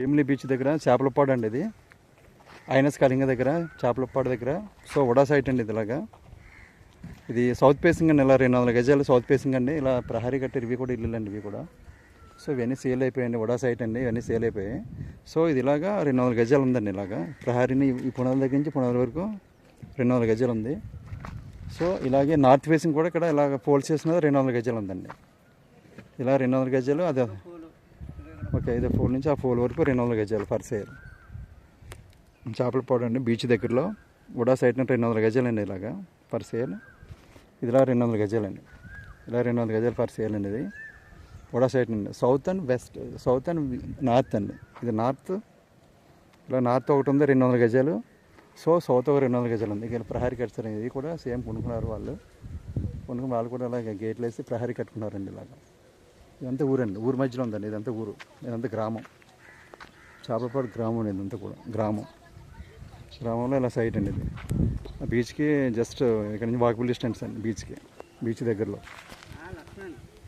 Bheemili beach దగ్గర చేపలపాడు అండి ఇది. ఐనస్ కళింగ దగ్గర చేపలపాడు దగ్గర. సో వడా సైట్ అండి ఇది ఇలాగా. ఇది సౌత్ ఫేసింగ్ అండి ఇలా రెండు వందల గజాలు సౌత్ ఫేసింగ్ అండి. ఇలా ప్రహరీ కట్టి ఇవి కూడా ఇల్లు అండి ఇవి కూడా. సో ఇవన్నీ సేల్ అయిపోయాయండి వడా సైట్ అండి ఇవన్నీ సేల్ అయిపోయాయి. సో ఇది ఇలాగా రెండు వందల గజాలు ఉందండి ఇలాగా. ప్రహరీని ఈ పునాల దగ్గర నుంచి పునాల వరకు రెండు వందల గజాలు ఉంది. సో ఇలాగే నార్త్ ఫేసింగ్ కూడా ఇక్కడ ఇలాగ పోల్స్ చేసినది రెండు వందల గజాలు ఉందండి. ఇలా రెండు వందల గజాలు అదే ఒక ఐదో ఫోల్ నుంచి ఆ ఫోల్ వరకు రెండు వందల గజాలు పర్ సేల్. చేపల పాడు అండి బీచ్ దగ్గరలో ఉడా సైడ్ నుండి రెండు వందల గజాలండి ఇలాగా పర్ సేల్. ఇదిలా రెండు వందల గజాలండి ఇలా రెండు వందల గజాలు పర్ సేల్ అండి ఇది. ఉడా సైడ్ నుండి south and west south and north అండి. ఇది నార్త్ ఇలా నార్త్ ఒకటి ఉంది రెండు వందల గజాలు. సో సౌత్ ఒక రెండు వందల గజాలు ఉంది. ఇక్కడ ప్రహరీ కట్టారు ఇది కూడా సేమ్ కొనుక్కున్నారు వాళ్ళు. కొనుక్కుని వాళ్ళు కూడా అలాగే గేట్లు వేసి ప్రహరీ కట్టుకున్నారండి ఇలాగా. ఇదంతా ఊరండి. ఊరు మధ్యలో ఉందండి. ఇదంతా ఊరు. ఇదంతా గ్రామం. చేపలపాడు గ్రామం అండి ఇదంతా కూడా. గ్రామం. గ్రామంలో ఇలా సైట్ అండి ఇది. ఆ బీచ్కి జస్ట్ ఇక్కడ నుంచి వాకబుల్ డిస్టెన్స్ అండి బీచ్కి బీచ్ దగ్గరలో.